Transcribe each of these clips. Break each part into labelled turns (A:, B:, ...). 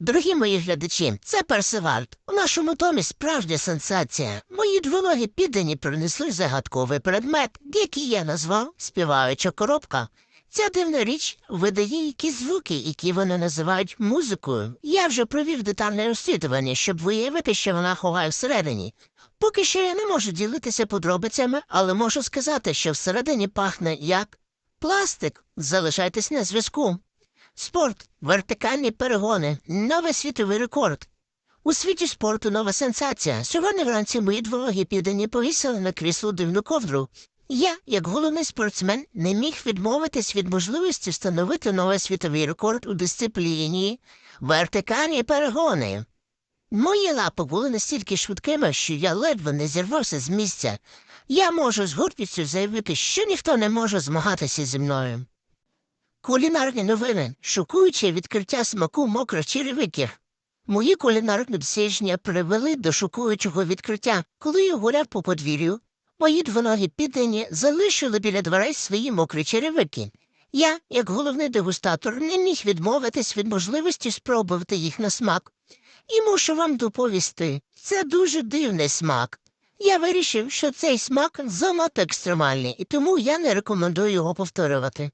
A: Дорогі мої глядачі, це Персивальд. У нашому домі справжня сенсація. Мої двоногі піддані принесли загадковий предмет, який я назвав співаюча коробка. Ця дивна річ видає якісь звуки, які вони називають музикою. Я вже провів детальне розслідування, щоб виявити, що вона ховає всередині. Поки що я не можу ділитися подробицями, але можу сказати, що всередині пахне як пластик. Залишайтесь на зв'язку. Спорт, вертикальні перегони, новий світовий рекорд. У світі спорту нова сенсація. Сьогодні вранці мої двологі південні повісили на крісло дивну ковдру. Я, як головний спортсмен, не міг відмовитись від можливості встановити новий світовий рекорд у дисципліні вертикальні перегони. Мої лапи були настільки швидкими, що я ледве не зірвався з місця. Я можу з гордістю заявити, що ніхто не може змагатися зі мною. Кулінарні новини, шокуюче відкриття смаку мокрих черевиків. Мої кулінарні дослідження привели до шокуючого відкриття, коли я гуляв по подвір'ю. Мої двоногі піддані залишили біля дверей свої мокрі черевики. Я, як головний дегустатор, не міг відмовитись від можливості спробувати їх на смак. І мушу вам доповісти, це дуже дивний смак. Я вирішив, що цей смак занадто екстремальний, і тому я не рекомендую його повторювати.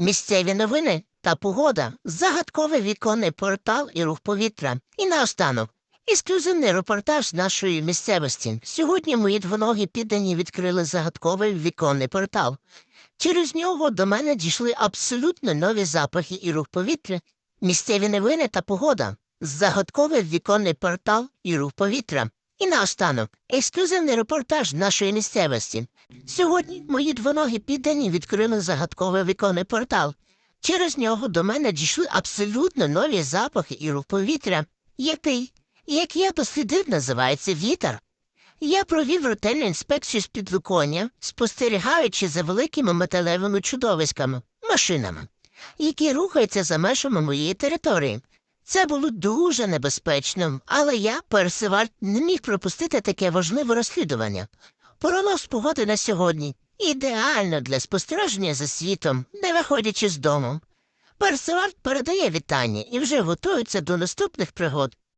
A: Місцеві новини та погода, загадковий віконний портал і рух повітря. І наостанок. Ексклюзивний репортаж нашої місцевості. Сьогодні мої двоногі піддані відкрили загадковий віконний портал. Через нього до мене дійшли абсолютно нові запахи і рух повітря, місцеві новини та погода, загадковий віконний портал і рух повітря. І наостанок ексклюзивний репортаж нашої місцевості. Сьогодні мої двоногі піддані відкрили загадковий віконний портал. Через нього до мене дійшли абсолютно нові запахи і рух повітря, який, як я дослідив, називається вітер. Я провів ретельну інспекцію з підвиконня, спостерігаючи за великими металевими чудовиськами, машинами, які рухаються за межами моєї території. Це було дуже небезпечно, але я, Персиваль, не міг пропустити таке важливе розслідування. Пронос погоди на сьогодні ідеально для спостереження за світом, не виходячи з дому. Персиваль передає вітання і вже готується до наступних пригод.